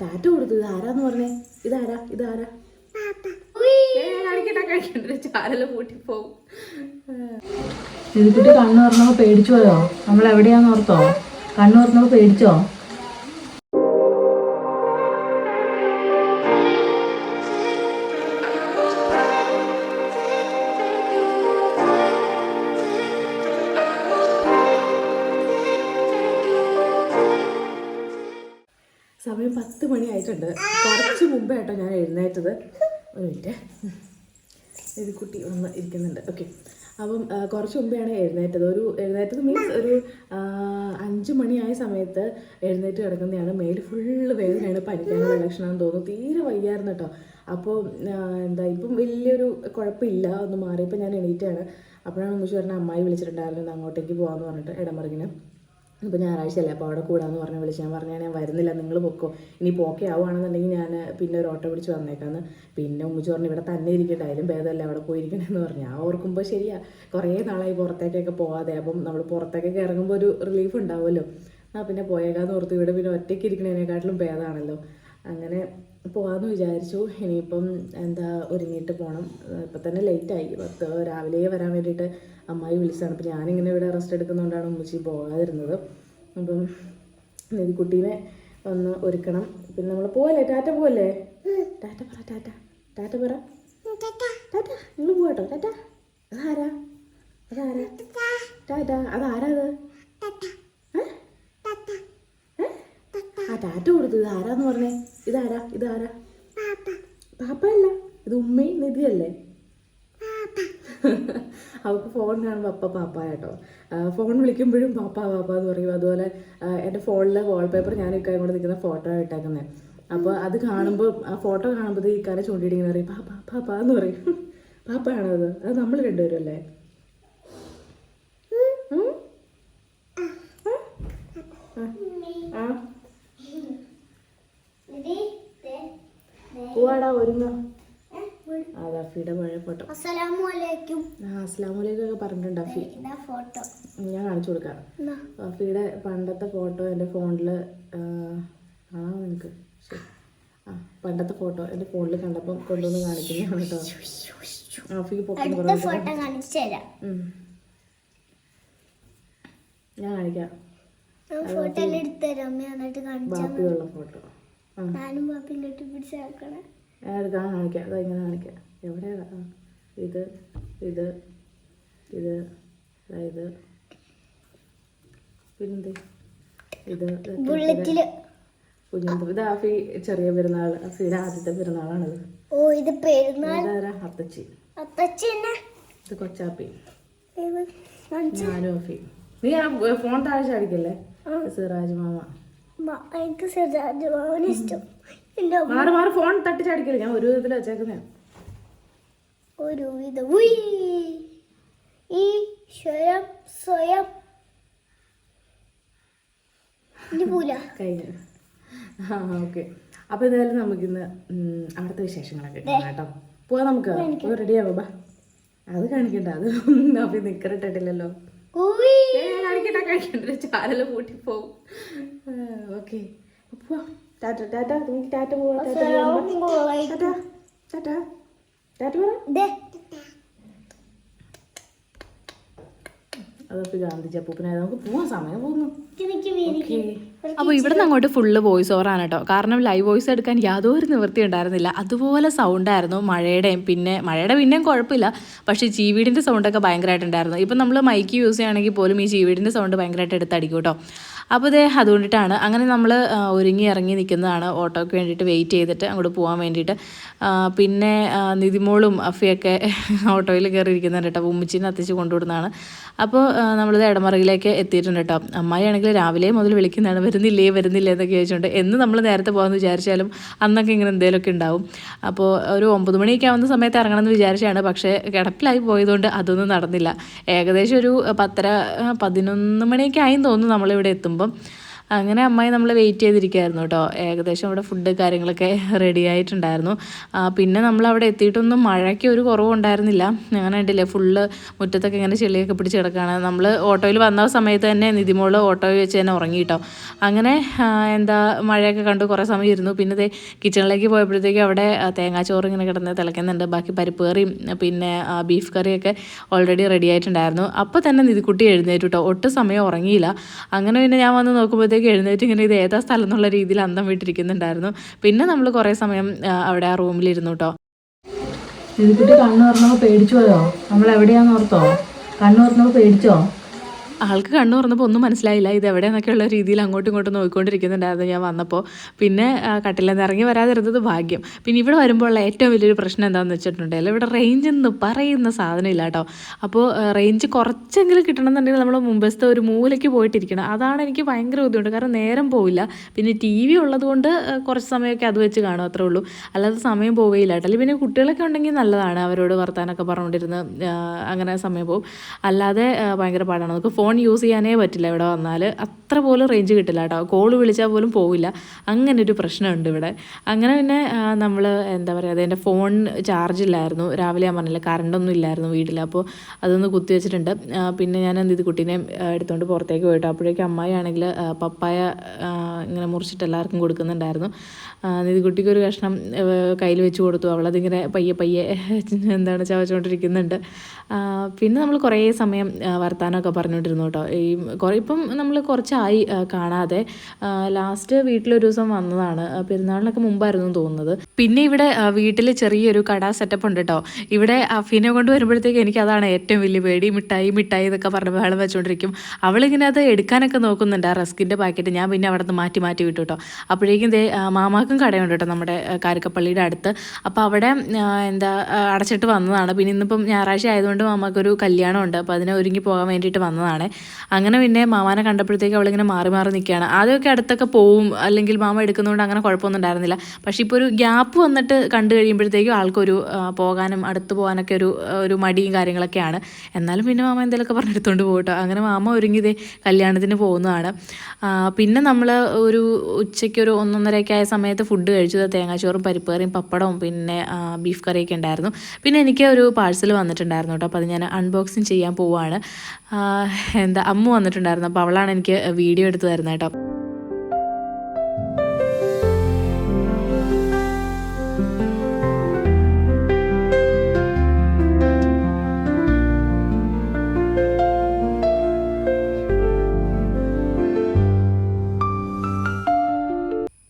ടാറ്റ കൊടുത്തു ഇത് ആരാന്ന് പറഞ്ഞേ? ഇതാരാ ഇതാരാ ചാരൽ പൂട്ടിപ്പോവും കണ്ണു തുറന്നപ്പോ പേടിച്ചു പോയോ? നമ്മൾ എവിടെയാന്ന് ഓർത്തോ? കണ്ണു തുറന്നപ്പോ പേടിച്ചോ? മണിയായിട്ടുണ്ട് കുറച്ച് മുമ്പേ കേട്ടോ ഞാൻ എഴുന്നേറ്റത്. ഒരു മിനിറ്റ്. ഇത് കുട്ടി വന്ന് ഇരിക്കുന്നുണ്ട്. ഓക്കെ അപ്പം കുറച്ച് മുമ്പെയാണ് എഴുന്നേറ്റത്. ഒരു എഴുന്നേറ്റത് മീൻസ് ഒരു അഞ്ച് മണിയായ സമയത്ത് എഴുന്നേറ്റ് കിടക്കുന്നതാണ്. മേൽ ഫുള്ള് വേദനയാണ്. പനിക്കാനുള്ള ലക്ഷണമെന്ന് തോന്നുന്നു. തീരെ വയ്യായിരുന്നു കേട്ടോ. അപ്പോൾ എന്താ ഇപ്പം വലിയൊരു കുഴപ്പമില്ല. ഒന്ന് മാറിയപ്പോൾ ഞാൻ എണീറ്റാണ്. അപ്പോഴാണ് ഉമ്മച്ചി പറഞ്ഞാൽ അമ്മായി വിളിച്ചിട്ടുണ്ടായിരുന്നു. "ഇന്ന് അങ്ങോട്ടേക്ക് പോകാമെന്ന് പറഞ്ഞിട്ട് ഇടമറിങ്ങിന് ഇപ്പോൾ ഞായറാഴ്ചയല്ലേ അപ്പോൾ അവിടെ കൂടാന്ന് പറഞ്ഞ് വിളിച്ച്. ഞാൻ പറഞ്ഞാൽ ഞാൻ വരുന്നില്ല നിങ്ങൾ പൊക്കോ. ഇനി പോക്കെ ആവുകയാണെന്നുണ്ടെങ്കിൽ ഞാൻ പിന്നെ ഒരു ഓട്ടോ പിടിച്ച് വന്നേക്കാന്ന്. പിന്നെ ഉമ്മിച്ച് പറഞ്ഞു ഇവിടെ തന്നെ ഇരിക്കട്ടെ അതിലും ഭേദമല്ല അവിടെ പോയിരിക്കണമെന്ന് പറഞ്ഞു. ആ ഓർക്കുമ്പോൾ ശരിയാ കുറേ നാളായി പുറത്തേക്കൊക്കെ പോകാതെ അപ്പം നമ്മൾ പുറത്തേക്കൊക്കെ ഇറങ്ങുമ്പോൾ ഒരു റിലീഫ് ഉണ്ടാവുമല്ലോ. ആ പിന്നെ പോയേക്കാന്ന് ഓർത്ത് ഇവിടെ പിന്നെ ഒറ്റയ്ക്ക് ഇരിക്കണേനെക്കാട്ടിലും ഭേദമാണല്ലോ അങ്ങനെ പോകാമെന്ന് വിചാരിച്ചു. ഇനിയിപ്പം എന്താ ഒരുങ്ങിയിട്ട് പോകണം ഇപ്പം തന്നെ ലേറ്റായി പത്ത് രാവിലെ വരാൻ വേണ്ടിയിട്ട് അമ്മായി വിളിച്ചതാണ്. അപ്പം ഞാനിങ്ങനെ ഇവിടെ റെസ്റ്റ് എടുക്കുന്നതുകൊണ്ടാണ് ഉമ്മച്ചി പോകാതിരുന്നത്. അപ്പം കുട്ടീനെ ഒന്ന് ഒരുക്കണം. പിന്നെ നമ്മൾ പോവല്ലേ? ടാറ്റ പോവല്ലേ? ടാറ്റ പറ ടാറ്റ. ടാറ്റ പറ. ടാറ്റ നിങ്ങൾ പോകട്ടോ ടാറ്റ. അതാരാ? അതാരാ? ടാറ്റ. അതാരാ അത്? ടാറ്റ കൊടുത്തു ഇത് ആരാന്ന് പറഞ്ഞേ? ഇതാരാ? ഇതാരാ? പാപ്പ. അല്ല ഇത് ഉമ്മയും നിധിയല്ലേ? അവൾക്ക് ഫോൺ കാണുമ്പോൾ അപ്പ പാപ്പ കേട്ടോ. ഫോൺ വിളിക്കുമ്പോഴും പാപ്പ പാപ്പ എന്ന് പറയും. അതുപോലെ എന്റെ ഫോണിലെ വാൾപേപ്പർ ഞാൻ ഇക്കാര്യം കൊണ്ട് നിൽക്കുന്ന ഫോട്ടോ ഇട്ടേക്കുന്നത് അപ്പോൾ അത് കാണുമ്പോൾ ആ ഫോട്ടോ കാണുമ്പോൾ ഈ കാര്യം ചൂണ്ടിയിടിക്കുന്ന പറയും. പാപ്പ പാപ്പ എന്ന് പറയും. പാപ്പയാണോ അത്? അത് നമ്മൾ രണ്ടുപേരും അല്ലേ? ആ? പോവാടാ ഒരുങ്ങ. ആ അഫിയുടെ പഴയ ഫോട്ടോ അസ്സലാമലൈക്കും ആ പറഞ്ഞിട്ടുണ്ട് അഫി ഫോട്ടോ ഞാൻ കാണിച്ചു കൊടുക്കാം. അഫിയുടെ പണ്ടത്തെ ഫോട്ടോ എന്റെ ഫോണിൽ ആ നിനക്ക്. ആ പണ്ടത്തെ ഫോട്ടോ എന്റെ ഫോണിൽ കണ്ടപ്പം കൊണ്ടുവന്ന് കാണിക്കുന്നതാണ് കേട്ടോ. അഫിക്ക് കാണിച്ചു തരാം. ഞാൻ കാണിക്കാം. ഫോട്ടോ ബാപ്പിയുള്ള ഫോട്ടോ ഞാനും പാപ്പിയും കെട്ടി പിടിച്ചാക്കണേ ഞാൻ എടുക്കാൻ കാണിക്കാം. അതാ ഇങ്ങനെ കാണിക്കാം. എവിടെയാ ഇത് ഇത് ഇത് അതായത് പിന്നെന്ത്? ഇത് കുഞ്ഞു ഇത്. ആഫി ചെറിയ പെരുന്നാൾ ആഫിയുടെ ആദ്യത്തെ പെരുന്നാളാണിത്. ഓ ഇത് പെരുന്നാൾ. അത്തച്ചി. അത്തച്ചി ഇത് കൊച്ചാപ്പി. ഞാനും ആഫി നീ ആ ഫോൺ താഴെ ചാടിക്കല്ലേ? സിറാജ് മാമ. എനിക്ക് സിറാജ് ഭവൻ ഇഷ്ടം. മാറി മാറി ഫോൺ തട്ടി ചാടിക്കല്ലേ ഞാൻ ഒരു വിധത്തിൽ വെച്ചേക്കുന്നേ. ഒരു വിധ. ഈ സ്വയം. സ്വയം കഴിഞ്ഞു. ആ ഓക്കെ അപ്പോൾ എന്തായാലും നമുക്കിന്ന് അവിടുത്തെ വിശേഷങ്ങളൊക്കെ കേട്ടോ. പോവാ നമുക്ക്. റെഡി ആവാ? അത് കാണിക്കണ്ട. അത് അപ്പം നിക്കറിട്ടിട്ടില്ലല്ലോ. കാണിക്കണ്ട കാണിക്കണ്ട ചാനൽ ഓക്കെ. പോവാം ടാറ്റ ടാറ്റ ടാറ്റ പോവാം ടാറ്റ പോവാം. ടാറ്റ ടാറ്റ ടാറ്റ പറ ദേ അതൊക്കെ ഗാന്ധിജി അപ്പൂപ്പനായത് നമുക്ക് പോവാൻ സമയം പോകുന്നു. അപ്പോൾ ഇവിടെ നിന്ന് അങ്ങോട്ട് ഫുള്ള് വോയിസ് ഓവർ ആണ് കേട്ടോ. കാരണം ലൈവ് വോയിസ് എടുക്കാൻ യാതൊരു നിവൃത്തി ഉണ്ടായിരുന്നില്ല. അതുപോലെ സൗണ്ടായിരുന്നു മഴയുടെയും പിന്നെ മഴയുടെ പിന്നെയും കുഴപ്പമില്ല. പക്ഷേ ചീവീടിന്റെ സൗണ്ടൊക്കെ ഭയങ്കരമായിട്ടുണ്ടായിരുന്നു. ഇപ്പം നമ്മൾ മൈക്ക് യൂസ് ചെയ്യുകയാണെങ്കിൽ പോലും ഈ ചീവീടിന്റെ സൗണ്ട് ഭയങ്കരമായിട്ട് എടുത്തടിക്കും കേട്ടോ. അപ്പോൾ ഇതേ അതുകൊണ്ടിട്ടാണ്. അങ്ങനെ നമ്മൾ ഒരുങ്ങി ഇറങ്ങി നിൽക്കുന്നതാണ് ഓട്ടോയ്ക്ക് വേണ്ടിയിട്ട് വെയിറ്റ് ചെയ്തിട്ട് അങ്ങോട്ട് പോകാൻ വേണ്ടിയിട്ട്. പിന്നെ നിതിമോളും അഫിയൊക്കെ ഓട്ടോയിൽ കയറി ഇരിക്കുന്നുണ്ട് കേട്ടോ. ഉമ്മിച്ചിനെ അത്തിച്ച് കൊണ്ടുവിടുന്നതാണ്. അപ്പോൾ നമ്മളിത് ഇടമറയിലേക്ക് എത്തിയിട്ടുണ്ട് കേട്ടോ. അമ്മായിയാണെങ്കിൽ രാവിലെ മുതൽ വിളിക്കുന്നതാണ്. വരുന്നില്ലേ വരുന്നില്ലേ എന്നൊക്കെ ചോദിച്ചുകൊണ്ട് എന്ന് നമ്മൾ നേരത്തെ പോകാമെന്ന് വിചാരിച്ചാലും അന്നൊക്കെ ഇങ്ങനെ എന്തെങ്കിലുമൊക്കെ ഉണ്ടാവും. അപ്പോൾ ഒരു ഒമ്പത് മണിയൊക്കെ ആവുന്ന സമയത്ത് ഇറങ്ങണമെന്ന് വിചാരിച്ചാണ്. പക്ഷേ കിടപ്പിലായി പോയതുകൊണ്ട് അതൊന്നും നടന്നില്ല. ഏകദേശം ഒരു പത്തര പതിനൊന്ന് മണിയൊക്കെ ആയി തോന്നുന്നു നമ്മളിവിടെ എത്തുമ്പം അങ്ങനെ അമ്മായി നമ്മൾ വെയിറ്റ് ചെയ്തിരിക്കുകയായിരുന്നു കേട്ടോ ഏകദേശം അവിടെ ഫുഡ് കാര്യങ്ങളൊക്കെ റെഡി ആയിട്ടുണ്ടായിരുന്നു. പിന്നെ നമ്മൾ അവിടെ എത്തിയിട്ടൊന്നും മഴയ്ക്ക് ഒരു കുറവുണ്ടായിരുന്നില്ല അങ്ങനെ ഉണ്ടല്ലേ ഫുള്ള് മുറ്റത്തൊക്കെ ഇങ്ങനെ ചെളിയൊക്കെ പിടിച്ച് കിടക്കുകയാണ് നമ്മൾ ഓട്ടോയിൽ വന്ന സമയത്ത് തന്നെ നിതിമോൾ ഓട്ടോയിൽ വെച്ച് തന്നെ ഉറങ്ങി കേട്ടോ അങ്ങനെ എന്താ മഴയൊക്കെ കണ്ട് കുറേ സമയം ഇരുന്നു. പിന്നെ ദേ കിച്ചണിലേക്ക് പോയപ്പോഴത്തേക്കും അവിടെ തേങ്ങാ തേങ്ങാച്ചോറ് ഇങ്ങനെ കിടന്ന് തിളയ്ക്കുന്നുണ്ട്. ബാക്കി പരിപ്പ് കറിയും പിന്നെ ബീഫ് കറിയൊക്കെ ഓൾറെഡി റെഡി ആയിട്ടുണ്ടായിരുന്നു. അപ്പോൾ തന്നെ നിതിക്കുട്ടി എഴുന്നേറ്റു കേട്ടോ ഒട്ടും സമയം ഉറങ്ങിയില്ല. അങ്ങനെ പിന്നെ ഞാൻ വന്ന് നോക്കുമ്പോഴത്തേക്ക് എഴുന്നേറ്റ് ഇങ്ങനെ ഇത് ഏതാ സ്ഥലം എന്നുള്ള രീതിയിൽ അന്തം വിട്ടിരിക്കുന്നുണ്ടായിരുന്നു. പിന്നെ നമ്മൾ കുറേ സമയം അവിടെ ആ റൂമിലിരുന്നു കേട്ടോ നിധിക്കുട്ടി കണ്ണു തുറന്നപ്പോൾ പേടിച്ചു പോയോ? നമ്മൾ എവിടെയാന്ന് ഓർത്തോ? കണ്ണു തുറന്നപ്പോൾ പേടിച്ചോ? ആൾക്ക് കണ്ണു തുറന്നപ്പോൾ ഒന്നും മനസ്സിലായില്ല ഇത് എവിടെയെന്നൊക്കെയുള്ള രീതിയിൽ അങ്ങോട്ടും ഇങ്ങോട്ടും നോക്കിക്കൊണ്ടിരിക്കുന്നുണ്ടായിരുന്നു ഞാൻ വന്നപ്പോൾ പിന്നെ കട്ടിലിൽ നിന്ന് ഇറങ്ങി വരാതിരുന്നത് ഭാഗ്യം. പിന്നെ ഇവിടെ വരുമ്പോഴുള്ള ഏറ്റവും വലിയൊരു പ്രശ്നം എന്താണെന്ന് വെച്ചിട്ടുണ്ടെങ്കിൽ ഇവിടെ റേഞ്ച് എന്ന് പറയുന്ന സാധനം ഇല്ല കേട്ടോ അപ്പോൾ റേഞ്ച് കുറച്ചെങ്കിലും കിട്ടണമെന്നുണ്ടെങ്കിൽ നമ്മൾ മുമ്പത്തെ ഒരു മൂലയ്ക്ക് പോയിട്ടിരിക്കണം. അതാണ് എനിക്ക് ഭയങ്കര ബുദ്ധിമുട്ട്. കാരണം നേരം പോവില്ല. പിന്നെ ടി വി ഉള്ളതുകൊണ്ട് കുറച്ച് സമയമൊക്കെ അത് വെച്ച് കാണും അത്രേ ഉള്ളൂ. അല്ലാതെ സമയം പോവുകയില്ല കേട്ടോ. അല്ലെങ്കിൽ പിന്നെ കുട്ടികളൊക്കെ ഉണ്ടെങ്കിൽ നല്ലതാണ്. അവരോട് വർത്താനൊക്കെ പറഞ്ഞുകൊണ്ടിരുന്ന് അങ്ങനെ സമയം പോവും. അല്ലാതെ ഭയങ്കര പാടാണ്. നമുക്ക് ഫോൺ യൂസ് ചെയ്യാനേ പറ്റില്ല ഇവിടെ വന്നാൽ അത്ര പോലും റേഞ്ച് കിട്ടില്ല കേട്ടോ. കോൾ വിളിച്ചാൽ പോലും പോവില്ല. അങ്ങനെ ഒരു പ്രശ്നമുണ്ട് ഇവിടെ. അങ്ങനെ പിന്നെ നമ്മൾ എന്താ പറയുക അതെന്റെ ഫോൺ ചാർജ് ഇല്ലായിരുന്നു. രാവിലെ ഞാൻ പറഞ്ഞില്ല കറണ്ടൊന്നും ഇല്ലായിരുന്നു വീട്ടിൽ അപ്പോൾ അതൊന്ന് കുത്തി വെച്ചിട്ടുണ്ട്. പിന്നെ ഞാൻ എന്ത് ചെയ്തു? കുട്ടീനെ എടുത്തുകൊണ്ട് പുറത്തേക്ക് പോയിട്ടോ. അപ്പോഴേക്കും അമ്മായി ആണെങ്കിൽ പപ്പായ ഇങ്ങനെ മുറിച്ചിട്ട് എല്ലാവർക്കും കൊടുക്കുന്നുണ്ടായിരുന്നു. ആ, നിധിക്കുട്ടിക്ക് ഒരു കഷ്ണം കയ്യിൽ വെച്ച് കൊടുത്തു. അവളതിങ്ങനെ പയ്യെ പയ്യെ എന്താണ് ചവച്ചുകൊണ്ടിരിക്കുന്നുണ്ട്. പിന്നെ നമ്മൾ കുറേ സമയം വർത്തമാനമൊക്കെ പറഞ്ഞുകൊണ്ടിരുന്നു കേട്ടോ. ഈ കുറേ ഇപ്പം നമ്മൾ കുറച്ചായി കാണാതെ ലാസ്റ്റ് വീട്ടിലൊരു ദിവസം വന്നതാണ്. പെരുന്നാളിനൊക്കെ മുമ്പായിരുന്നു തോന്നുന്നത്. പിന്നെ ഇവിടെ വീട്ടിൽ ചെറിയൊരു കട സെറ്റപ്പ് ഉണ്ട് കേട്ടോ. ഇവിടെ അഫീനെ കൊണ്ട് വരുമ്പോഴത്തേക്ക് എനിക്ക് അതാണ് ഏറ്റവും വലിയ പേടി. മിഠായി മിഠായി എന്നൊക്കെ പറഞ്ഞ് ബഹളം വെച്ചുകൊണ്ടിരിക്കും അവളിങ്ങനെ അത് എടുക്കാനൊക്കെ നോക്കുന്നുണ്ട് ആ റസ്കിന്റെ പാക്കറ്റ്. ഞാൻ പിന്നെ അവിടെ നിന്ന് മാറ്റി മാറ്റി വിട്ടു കേട്ടോ. അപ്പോഴേക്കും ദേ ആ, മാമാക്കും കടയുണ്ട് കേട്ടോ നമ്മുടെ കാരക്കപ്പള്ളിയുടെ അടുത്ത്. അപ്പോൾ അവിടെ എന്താ അടച്ചിട്ട് വന്നതാണ്. പിന്നെ ഇന്നിപ്പം ഞായറാഴ്ച ആയതുകൊണ്ട് മാമാക്കൊരു കല്യാണമുണ്ട്. അപ്പോൾ അതിനെ ഒരുങ്ങി പോകാൻ വേണ്ടിയിട്ട് വന്നതാണ്. അങ്ങനെ പിന്നെ മാമാനെ കണ്ടപ്പോഴത്തേക്ക് അവളിങ്ങനെ മാറി മാറി നിൽക്കുകയാണ്. ആദ്യമൊക്കെ അടുത്തൊക്കെ പോവും. അല്ലെങ്കിൽ മാമ എടുക്കുന്നതുകൊണ്ട് അങ്ങനെ കുഴപ്പമൊന്നും ഉണ്ടായിരുന്നില്ല. പക്ഷേ ഇപ്പോൾ ഒരു ഗ്യാപ്പ് വന്നിട്ട് കണ്ടു കഴിയുമ്പോഴത്തേക്കും ആൾക്കൊരു പോകാനും അടുത്ത് പോകാനൊക്കെ ഒരു ഒരു മടിയും കാര്യങ്ങളൊക്കെയാണ്. എന്നാലും പിന്നെ മാമ എന്തെങ്കിലുമൊക്കെ പറഞ്ഞെടുത്തുകൊണ്ട് പോകട്ടോ. അങ്ങനെ മാമ ഒരുങ്ങി ദേ കല്യാണത്തിന് പോകുന്നതാണ്. പിന്നെ നമ്മൾ ഒരു ഉച്ചയ്ക്ക് ഒരു ഒന്നൊന്നരയൊക്കെ ആയ സമയത്ത് ഫുഡ് കഴിച്ചത് തേങ്ങാച്ചോറും പരിപ്പ് കറിയും പപ്പടവും പിന്നെ ബീഫ് കറിയൊക്കെ ഉണ്ടായിരുന്നു. പിന്നെ എനിക്ക് ഒരു പാഴ്സൽ വന്നിട്ടുണ്ടായിരുന്നു കേട്ടോ. അപ്പോൾ അത് ഞാൻ അൺബോക്സിങ് ചെയ്യാൻ പോവുകയാണ് എന്താ അമ്മ വന്നിട്ടുണ്ടായിരുന്നു. അപ്പോൾ അവളാണ് എനിക്ക് വീഡിയോ എടുത്ത് തരുന്നത് കേട്ടോ.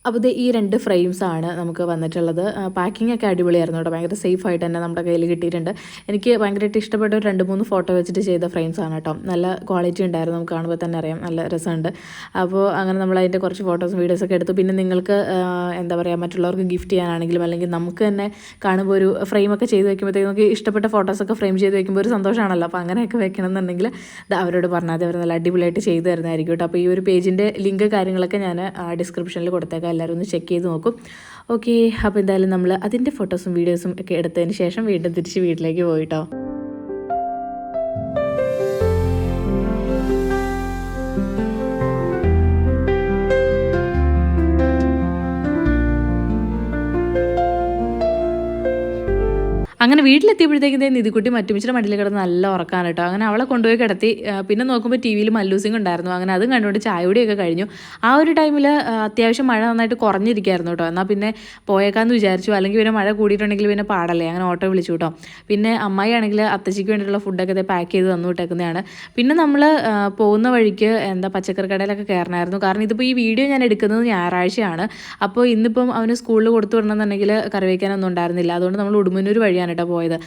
അപ്പോൾ ഇത് ഈ രണ്ട് ഫ്രെയിംസ് ആണ് നമുക്ക് വന്നിട്ടുള്ളത്. പാക്കിംഗ് ഒക്കെ അടിപൊളിയായിരുന്നു കേട്ടോ. ഭയങ്കര സേഫ് ആയിട്ട് തന്നെ നമ്മുടെ കയ്യിൽ കിട്ടിയിട്ടുണ്ട്. എനിക്ക് ഭയങ്കരമായിട്ട് ഇഷ്ടപ്പെട്ട ഒരു രണ്ട് മൂന്ന് ഫോട്ടോ വെച്ചിട്ട് ചെയ്ത ഫ്രെയിംസ് ആണ് കേട്ടോ. നല്ല ക്വാളിറ്റി ഉണ്ടായിരുന്നു. നമുക്ക് കാണുമ്പോൾ തന്നെ അറിയാം. നല്ല രസമുണ്ട്. അപ്പോൾ അങ്ങനെ നമ്മൾ അതിന്റെ കുറച്ച് ഫോട്ടോസും വീഡിയോസൊക്കെ എടുത്തു. പിന്നെ നിങ്ങൾക്ക് എന്താ പറയുക മറ്റുള്ളവർക്ക് ഗിഫ്റ്റ് ചെയ്യാനാണെങ്കിലും അല്ലെങ്കിൽ നമുക്ക് തന്നെ കാണുമ്പോൾ ഒരു ഫ്രെയിമൊക്കെ ചെയ്ത് വെക്കുമ്പോഴത്തേക്ക് നമുക്ക് ഇഷ്ടപ്പെട്ട ഫോട്ടോസൊക്കെ ഫ്രെയിം ചെയ്ത് വെക്കുമ്പോൾ ഒരു സന്തോഷമാണല്ലോ. അപ്പോൾ അങ്ങനെയൊക്കെ വെക്കണം എന്നുണ്ടെങ്കിൽ അവരോട് പറഞ്ഞാൽ അവർ നല്ല അടിപൊളിയായിട്ട് ചെയ്തു തരുന്നതായിരിക്കും കേട്ടോ. അപ്പോൾ ഈ ഒരു പേജിന്റെ ലിങ്ക് കാര്യങ്ങളൊക്കെ ഞാൻ ഡിസ്ക്രിപ്ഷനിൽ കൊടുത്തേക്കാം. എല്ലാവരും ഒന്ന് ചെക്ക് ചെയ്ത് നോക്കും. ഓക്കെ അപ്പോൾ എന്തായാലും നമ്മൾ അതിന്റെ ഫോട്ടോസും വീഡിയോസും ഒക്കെ എടുത്തതിന് ശേഷം വീണ്ടും തിരിച്ച് വീട്ടിലേക്ക് പോയിട്ടോ. അങ്ങനെ വീട്ടിലെത്തിയപ്പോഴത്തേക്കും നിധിക്കുട്ടി മറ്റുമിച്ചിയുടെ മടിയിൽ കിടന്ന് നല്ല ഉറക്കാണ് കേട്ടോ. അങ്ങനെ അവളെ കൊണ്ടുപോയി കിടത്തി പിന്നെ നോക്കുമ്പോൾ ടി വിയിൽ മല്ലൂസിംഗ് ഉണ്ടായിരുന്നു. അങ്ങനെ അതും കണ്ടുകൊണ്ട് ചായ ഒക്കെ കഴിഞ്ഞു. ആ ഒരു ടൈമിൽ അത്യാവശ്യം മഴ നന്നായിട്ട് കുറഞ്ഞിരിക്കുകയായിരുന്നു കേട്ടോ. എന്നാൽ പിന്നെ പോയേക്കാന്ന് വിചാരിച്ചു. അല്ലെങ്കിൽ പിന്നെ മഴ കൂടിയിട്ടുണ്ടെങ്കിൽ പിന്നെ പാടല്ലേ. അങ്ങനെ ഓട്ടോ വിളിച്ചു കേട്ടോ. പിന്നെ അമ്മായി ആണെങ്കിൽ അത്തച്ചിക്ക് വേണ്ടിയിട്ടുള്ള ഫുഡൊക്കെ പാക്ക് ചെയ്ത് തന്നു വിട്ടേക്കുന്നതാണ്. പിന്നെ നമ്മൾ പോകുന്ന വഴിക്ക് എന്താ പച്ചക്കറി കടയിലൊക്കെ കയറണമായിരുന്നു കാരണം ഇതിപ്പോൾ ഈ വീഡിയോ ഞാൻ എടുക്കുന്നത് ഞായറാഴ്ചയാണ്. അപ്പോൾ ഇന്നിപ്പം അവന് സ്കൂളിൽ കൊടുത്തു വിടണമെന്നുണ്ടെങ്കിൽ കറി വയ്ക്കാനൊന്നും ഉണ്ടായിരുന്നില്ല. അതുകൊണ്ട് നമ്മൾ ഉടുമ്പനൂർ വഴിയാണ് കേട്ടോ പോയത്.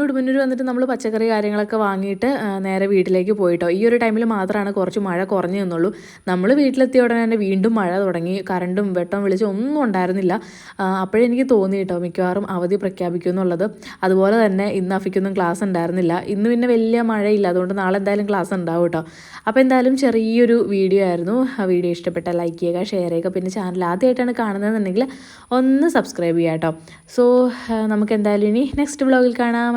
പിന്നെ ഉടുമ്പന്നൂർ വന്നിട്ട് നമ്മൾ പച്ചക്കറി കാര്യങ്ങളൊക്കെ വാങ്ങിയിട്ട് നേരെ വീട്ടിലേക്ക് പോയിട്ടോ. ഈ ഒരു ടൈമിൽ മാത്രമാണ് കുറച്ച് മഴ കുറഞ്ഞു നിന്നുള്ളൂ നമ്മൾ വീട്ടിലെത്തിയ ഉടനെ തന്നെ വീണ്ടും മഴ തുടങ്ങി. കറണ്ടും വെട്ടം വിളിച്ചും ഒന്നും ഉണ്ടായിരുന്നില്ല. അപ്പോഴെനിക്ക് തോന്നി കേട്ടോ മിക്കവാറും അവധി പ്രഖ്യാപിക്കും എന്നുള്ളത്. അതുപോലെ തന്നെ ഇന്ന് അഫിക്കൊന്നും ക്ലാസ് ഉണ്ടായിരുന്നില്ല. ഇന്ന് പിന്നെ വലിയ മഴയില്ല. അതുകൊണ്ട് നാളെ എന്തായാലും ക്ലാസ് ഉണ്ടാവും കേട്ടോ. അപ്പോൾ എന്തായാലും ചെറിയൊരു വീഡിയോ ആയിരുന്നു. ആ വീഡിയോ ഇഷ്ടപ്പെട്ട ലൈക്ക് ചെയ്യുക ഷെയർ ചെയ്യുക. പിന്നെ ചാനൽ ആദ്യമായിട്ടാണ് കാണുന്നതെന്നുണ്ടെങ്കിൽ ഒന്ന് സബ്സ്ക്രൈബ് ചെയ്യുക കേട്ടോ. സോ നമുക്ക് എന്തായാലും ഇനി നെക്സ്റ്റ് വ്ളോഗിൽ കാണാം.